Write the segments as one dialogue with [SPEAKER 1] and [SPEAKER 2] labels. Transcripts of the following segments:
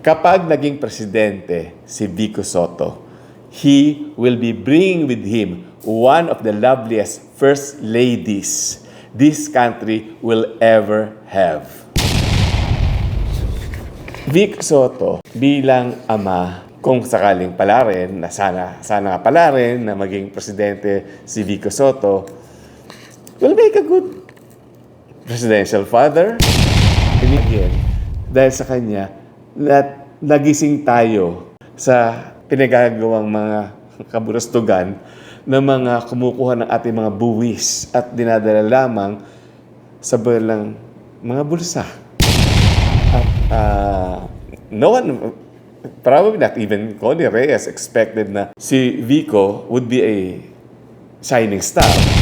[SPEAKER 1] Kapag naging presidente si Vico Soto, he will be bringing with him one of the loveliest first ladies this country will ever have. Vic Soto bilang ama kung sakaling pala rin, na sana, sana nga pala rin na maging presidente si Vico Soto, will make a good presidential father. And again, dahil sa kanya, na, nagising tayo sa pinagagawang mga kaburastugan ng mga kumukuha ng ating mga buwis at dinadala lamang sa balang mga bulsa. At ah, no one, probably not even Connie Reyes expected na si Vico would be a shining star.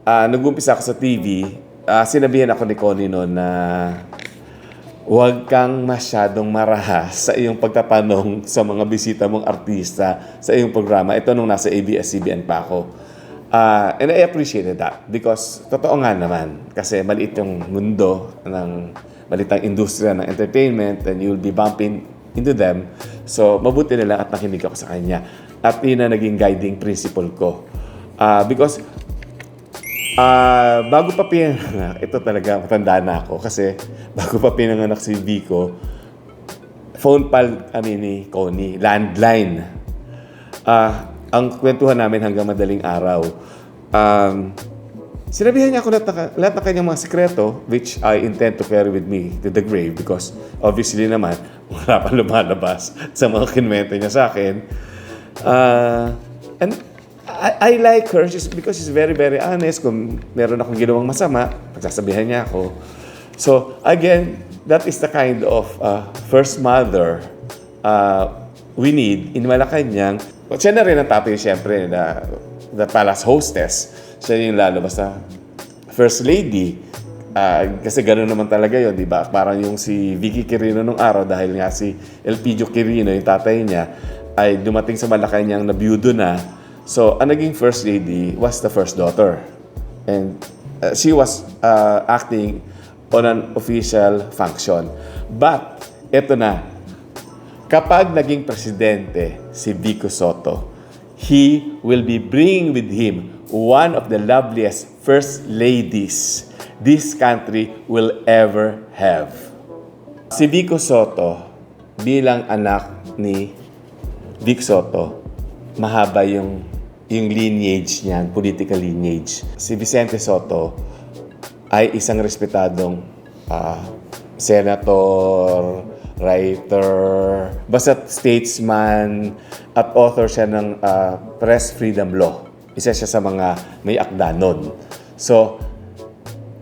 [SPEAKER 1] Ah, nag-umpisa ako sa TV, ah, sinabihan ako ni Connie noon na huwag kang masyadong marahas sa iyong pagtatanong sa mga bisita mong artista sa iyong programa. Ito nung nasa ABS-CBN pa ako. Ah, and I appreciated that because totoo nga naman kasi maliit yung mundo ng maliit ang industriya ng entertainment and you'll be bumping into them. So, mabuti na lang at nakinig ako sa kanya. At yun na naging guiding principle ko. Ah, because Ah, bago pa pinanganak, ito talaga matanda na ako kasi bago pa pinanganak si Vico, phone pal kami ni Connie, landline. Ah, ang kwentuhan namin hanggang madaling araw. Um, sinabihan niya ako lahat, ng- lahat ng kanyang mga sekreto, which I intend to carry with me to the grave because obviously naman, wala pa lumalabas sa mga kinwento niya sa akin. Ah, and I, I like her just because she's very, very honest. Kung meron akong ginawang masama, pagsasabihan niya ako. So, again, that is the kind of uh, first mother uh, we need in Malacanang. Siya na rin ang topic, siyempre, na the palace hostess. Siya yung lalo, basta first lady. Ah, kasi gano'n naman talaga yon di ba? Parang yung si Vicky Quirino nung araw dahil nga si Elpidio Quirino, yung tatay niya, ay dumating sa Malacanang na byudo na. So, ang naging first lady was the first daughter. And uh, she was uh, acting on an official function. But, eto na, kapag naging presidente si Vico Soto, he will be bringing with him one of the loveliest first ladies this country will ever have. Si Vico Soto, bilang anak ni Vic Soto, mahaba yung yung lineage niyan, political lineage. Si Vicente Soto ay isang respetadong ah, senator, writer, basta statesman at author siya ng ah, Press Freedom Law. Isa siya sa mga may akda nun. So,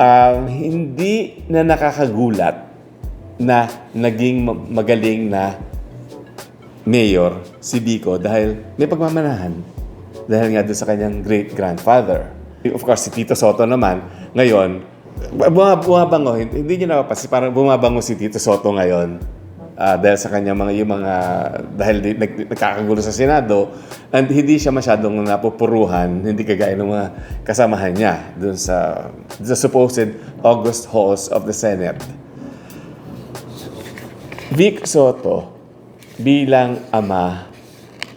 [SPEAKER 1] um, hindi na nakakagulat na naging ma- magaling na mayor si Bico dahil may pagmamanahan. Dahil nga doon sa kanyang great-grandfather. Of course, si Tito Soto naman, ngayon, buma- bumabango, hindi niyo napapansin, parang bumabango si Tito Soto ngayon ah, dahil sa kanyang mga, yung mga, dahil di, nag, nagkakagulo sa Senado, and hindi siya masyadong napupuruhan, hindi kagaya ng mga kasamahan niya doon sa, the supposed August halls of the Senate. Vic Soto bilang ama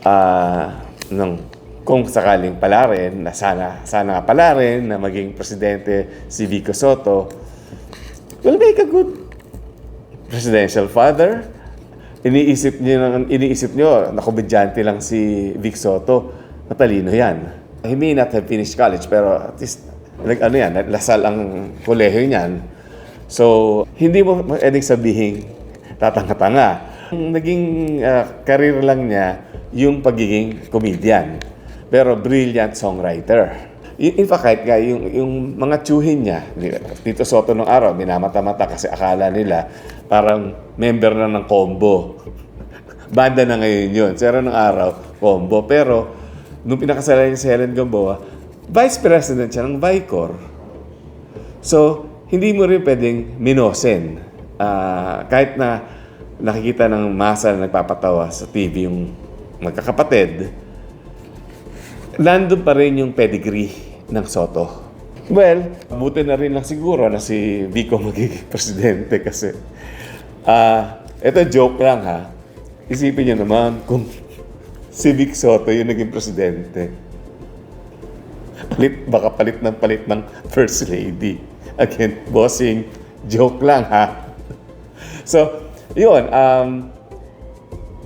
[SPEAKER 1] ah, ng kung sakaling pala rin, na sana, sana pala rin na maging presidente si Vico Soto, will make a good presidential father. Iniisip niyo, iniisip niyo, nakubidyante lang si Vic Soto, matalino yan. He may not have finished college, pero at least, like, ano yan, lasal ang kolehiyo niyan. So, hindi mo pwedeng sabihin tatanga-tanga. Ang naging ah, career lang niya yung pagiging comedian. Pero brilliant songwriter. In, in fact, kahit nga yung, yung mga tsuhin niya, Tito Soto nung araw, minamata-mata kasi akala nila parang member na ng combo. Banda na ngayon yun. Pero nung araw, combo. Pero nung pinakasalan niya si Helen Gamboa, vice president siya ng Vicor. So, hindi mo rin pwedeng minosen. Ah, kahit na nakikita ng masa na nagpapatawa sa TV yung magkakapatid, nandun pa rin yung pedigree ng Soto. Well, buti na rin lang siguro na si Vico magiging presidente kasi ah ito joke lang ha. Isipin niyo naman kung si Vic Soto yung naging presidente. Palit, baka palit ng palit ng First Lady. Again, bossing, joke lang ha. So, yun. Um,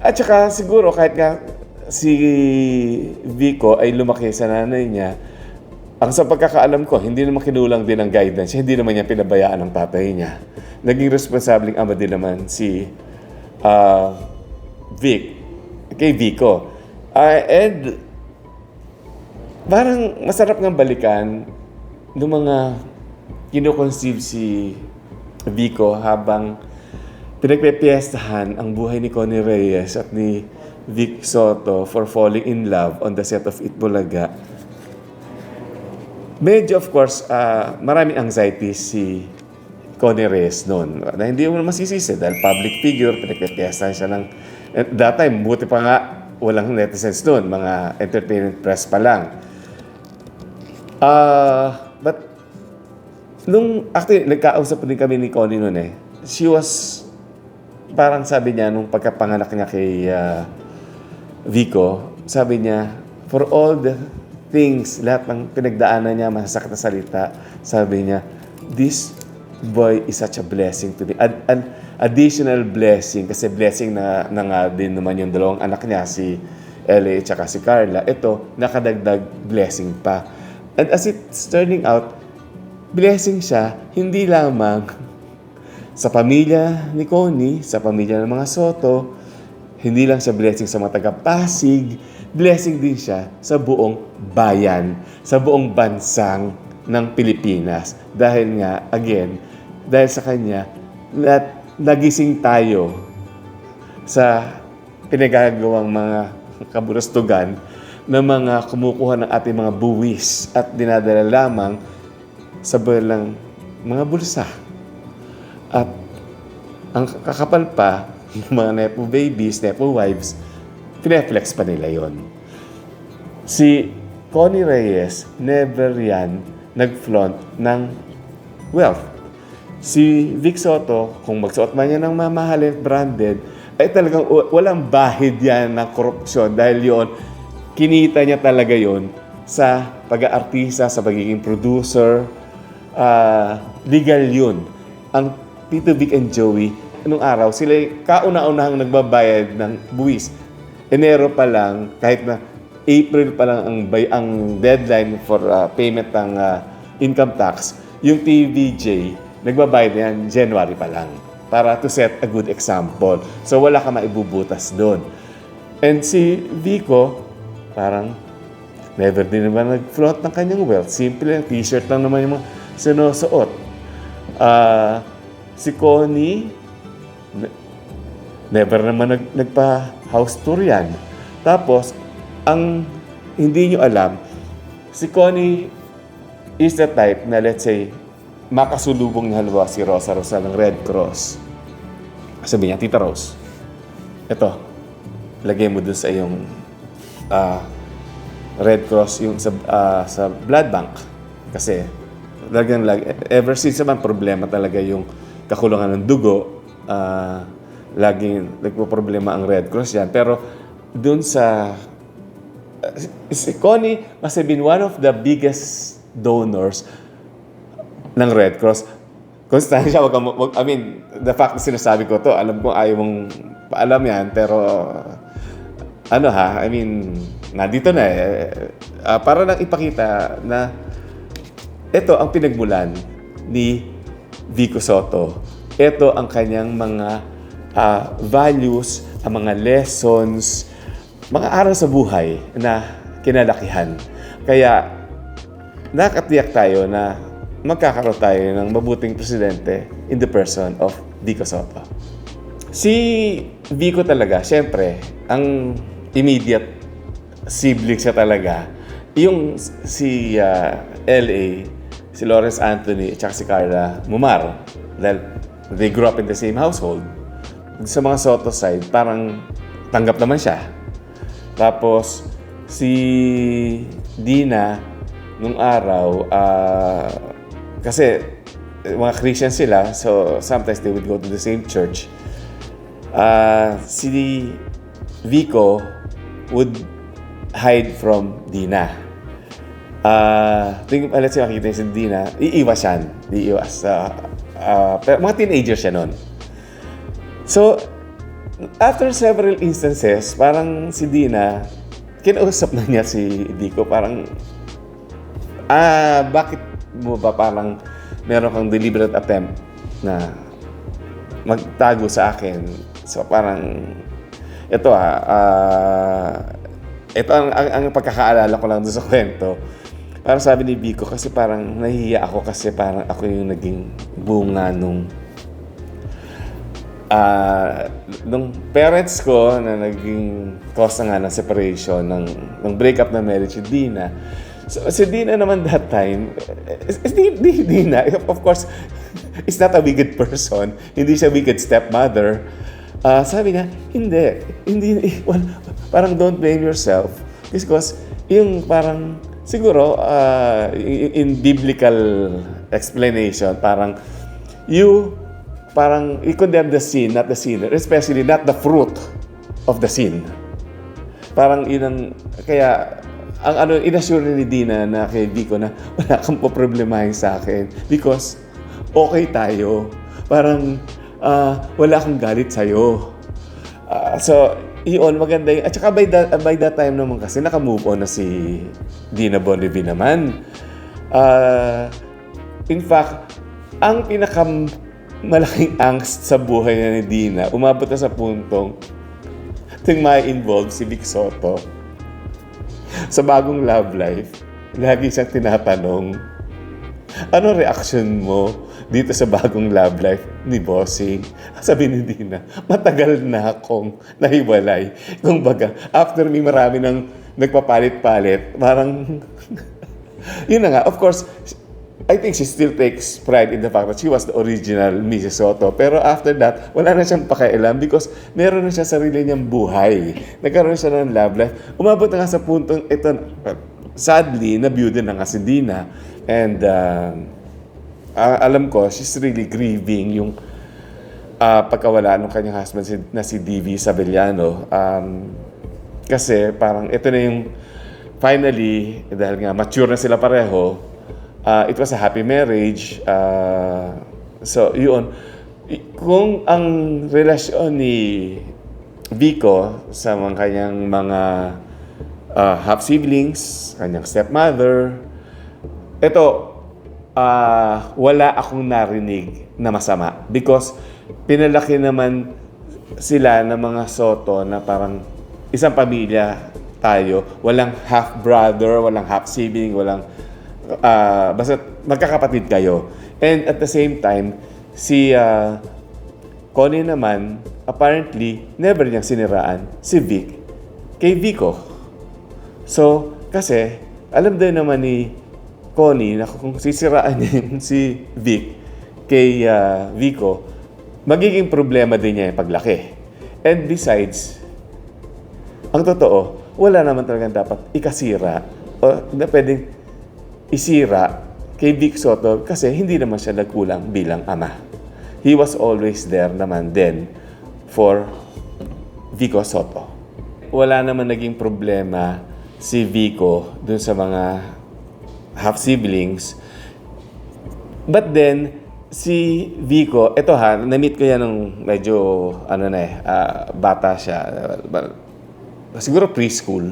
[SPEAKER 1] at saka siguro kahit nga si Vico ay lumaki sa nanay niya, ang sa pagkakaalam ko, hindi naman kinulang din ang guidance hindi naman niya pinabayaan ng tatay niya. Naging responsabling ama din naman si ah, Vic, kay Vico. Ah, and parang masarap ng balikan ng mga kinoconceive si Vico habang pinagpepiestahan ang buhay ni Connie Reyes at ni Vic Soto for falling in love on the set of Itbulaga. Medyo of course, ah, maraming anxiety si Connie Reyes noon. Na hindi mo masisisi dahil public figure, pinagpepiestahan siya ng... At that time, buti pa nga, walang netizens noon, mga entertainment press pa lang. Ah, but nung actually nagkausap din kami ni Connie noon eh. She was parang sabi niya nung pagkapanganak niya kay ah, Vico, sabi niya for all the things, lahat ng pinagdaanan niya, masasakit na salita, sabi niya, this boy is such a blessing to me. Ad- an additional blessing, kasi blessing na, na nga din naman yung dalawang anak niya, si Ellie at si Carla. Ito, nakadagdag blessing pa. And as it's turning out, blessing siya, hindi lamang sa pamilya ni Connie, sa pamilya ng mga Soto, hindi lang siya blessing sa mga taga-Pasig, blessing din siya sa buong bayan, sa buong bansang ng Pilipinas. Dahil nga, again, dahil sa kanya, na, nagising tayo sa pinagagawang mga kaburastugan ng mga kumukuha ng ating mga buwis at dinadala lamang sa balang mga bulsa. At ang kakapal pa, yung mga nepo babies, nepo wives, pineflex pa nila yon. Si Connie Reyes, never yan nag-flaunt ng wealth. Si Vic Soto, kung magsuot man yan ng mamahalin branded, ay talagang wa- walang bahid yan ng korupsyon dahil yon kinita niya talaga yon sa pag-aartista, sa pagiging producer, ah, legal yun. Ang Tito Vic and Joey, anong araw, sila kauna-unahang nagbabayad ng buwis. Enero pa lang, kahit na April pa lang ang, bay, ang deadline for ah, payment ng ah, income tax, yung TVJ, nagbabayad na yan January pa lang para to set a good example. So wala ka maibubutas doon. And si Vico, parang never din naman nag-flaunt ng kanyang wealth. Simple lang, t-shirt lang naman yung mga sinusuot. Ah, si Connie, never naman nag, nagpa-house tour yan. Tapos, ang hindi nyo alam, si Connie is the type na let's say, makasulubong niya halimbawa si Rosa Rosa ng Red Cross. Sabi niya, Tita Rose, ito, lagay mo dun sa iyong ah, Red Cross yung sa, ah, sa blood bank. Kasi, talagang lag, ever since naman problema talaga yung kakulangan ng dugo, ah, laging nagpo-problema ang Red Cross yan. Pero, dun sa si Connie must have been one of the biggest donors ng Red Cross. Constancia, wag, wag, I mean, the fact na sinasabi ko to, alam ko ayaw mong paalam yan, pero ano ha, I mean, nandito na eh. Ah, para lang ipakita na ito ang pinagmulan ni Vico Soto. Ito ang kanyang mga ah, values, ang mga lessons, mga aral sa buhay na kinalakihan. Kaya nakatiyak tayo na magkakaroon tayo ng mabuting presidente in the person of Vico Soto. Si Vico talaga, syempre, ang immediate sibling siya talaga, yung si ah, LA, si Lawrence Anthony, at si Carla Mumar. Dahil they grew up in the same household. Sa mga Soto side, parang tanggap naman siya. Tapos, si Dina nung araw, ah, kasi eh, mga Christian sila, so sometimes they would go to the same church. Ah, si Vico would hide from Dina. Ah, tuwing let's say makikita niya si Dina, iiwas yan. Iiwas. Ah, ah, pero mga teenager siya noon. So, after several instances, parang si Dina, kinausap na niya si Vico, parang, ah, bakit mo ba parang meron kang deliberate attempt na magtago sa akin? So, parang, ito ah, ah, ito ang, ang, ang pagkakaalala ko lang doon sa kwento. Parang sabi ni Vico, kasi parang nahihiya ako kasi parang ako yung naging bunga nung ah nung parents ko na naging cause na nga ng separation, ng, ng breakup ng marriage with Dina. So, si Dina naman that time, is, is Di- Di- Dina, of course, is not a wicked person. Hindi siya wicked stepmother. Ah, sabi niya, hindi. Hindi, well, parang don't blame yourself. Because yung parang, siguro, ah, in, biblical explanation, parang, you parang i-condemn the sin, not the sinner, especially not the fruit of the sin. Parang yun ang, kaya, ang ano, inassure ni Dina na kay Vico na wala kang poproblemahin sa akin because okay tayo. Parang ah, wala akong galit sa'yo. Ah, so, yun, maganda yun. At saka by that, by that time naman kasi, naka-move on na si Dina Bonnevie naman. Ah, in fact, ang pinaka malaking angst sa buhay na ni Dina, umabot na sa puntong tuwing may involve si Vic Soto sa bagong love life, lagi siyang tinatanong, ano reaction mo dito sa bagong love life ni Bossing? Sabi ni Dina, matagal na akong nahiwalay. Kung baga, after me marami nang nagpapalit-palit, parang, yun na nga, of course, I think she still takes pride in the fact that she was the original Mrs. Soto. Pero after that, wala na siyang pakialam because meron na siya sarili niyang buhay. Nagkaroon siya ng love life. Umabot na nga sa puntong ito, sadly, nabiyuda na nga si Dina. And uh, alam ko, she's really grieving yung ah, pagkawala ng kanyang husband si, na si DV Sabellano. Um, kasi parang ito na yung finally, dahil nga mature na sila pareho, uh, it was a happy marriage. Uh, so, yun. Kung ang relasyon ni Vico sa mga kanyang mga uh, half-siblings, kanyang stepmother, ito, ah, wala akong narinig na masama. Because pinalaki naman sila ng mga Soto na parang isang pamilya tayo. Walang half-brother, walang half-sibling, walang... ah, basta magkakapatid kayo. And at the same time, si ah, Connie naman, apparently, never niyang siniraan si Vic kay Vico. So, kasi, alam din naman ni Connie na kung sisiraan yun si Vic kay ah, Vico, magiging problema din niya yung paglaki. And besides, ang totoo, wala naman talagang dapat ikasira o na pwedeng isira kay Vic Soto kasi hindi naman siya nagkulang bilang ama. He was always there naman din for Vico Soto. Wala naman naging problema si Vico dun sa mga half-siblings. But then, si Vico, eto ha, na-meet ko yan nung medyo, ano na eh, ah, bata siya. Siguro preschool.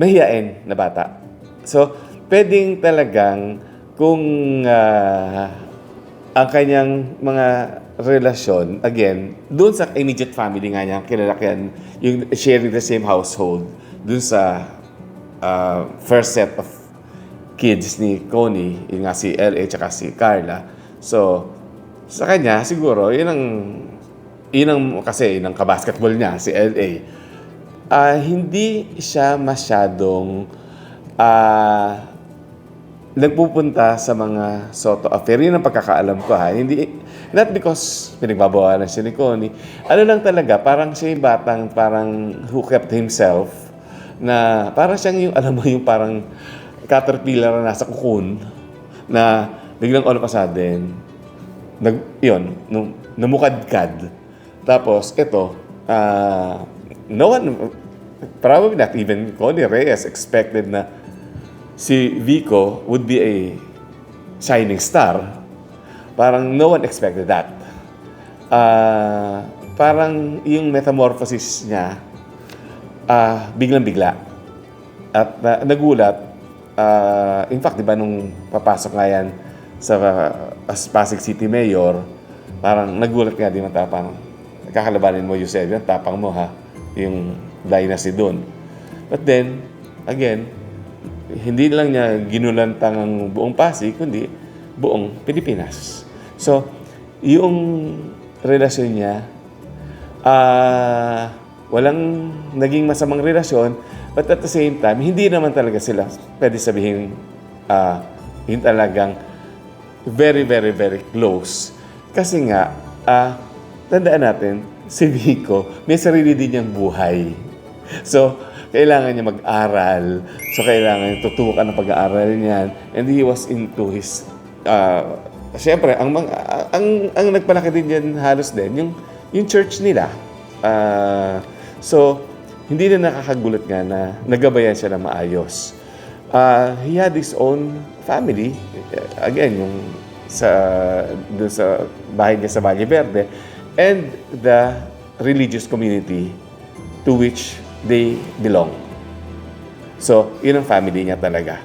[SPEAKER 1] Mahiyain na bata. So, pwedeng talagang kung ah, ang kanyang mga relasyon, again, doon sa immediate family nga niya, kinalakihan, yung sharing the same household, doon sa ah, first set of kids ni Connie, yun nga si LA tsaka si Carla. So, sa kanya, siguro, yun ang, yun ang, kasi yun ang kabasketball niya, si LA. Ah, hindi siya masyadong ah, nagpupunta sa mga Soto affair. Yun ang pagkakaalam ko ha. Hindi, not because pinagbabawalan siya ni Connie. Ano lang talaga, parang siya yung batang parang who kept himself na para siyang yung, alam mo, yung parang caterpillar na nasa cocoon na biglang all of a sudden, nag, yun, nung, namukadkad. Tapos, ito, ah, no one, probably not even Connie Reyes expected na si Vico would be a shining star. Parang no one expected that. Ah, parang yung metamorphosis niya, ah, biglang-bigla. At na- nagulat, ah, in fact, di ba nung papasok nga yan sa uh, as Pasig City Mayor, parang nagulat nga di man tapang, kakalabanin mo Eusebio, ang tapang mo ha, yung dynasty doon. But then, again, hindi lang niya ginulantang ang buong Pasig, kundi buong Pilipinas. So, yung relasyon niya, ah, walang naging masamang relasyon, but at the same time, hindi naman talaga sila, pwede sabihin, ah, yung talagang very, very, very close. Kasi nga, ah, tandaan natin, si Vico, may sarili din niyang buhay. So, kailangan niya mag-aral. So, kailangan niya tutukan ng pag-aaral niyan. And he was into his... Uh, Siyempre, ang, mga, ang, ang nagpalaki din yan halos din, yung, yung church nila. Ah, so, hindi na nakakagulat nga na nagabayan siya ng maayos. Ah, he had his own family. Again, yung sa dun sa bahay niya sa Valle Verde and the religious community to which they belong. So, yun ang family niya talaga.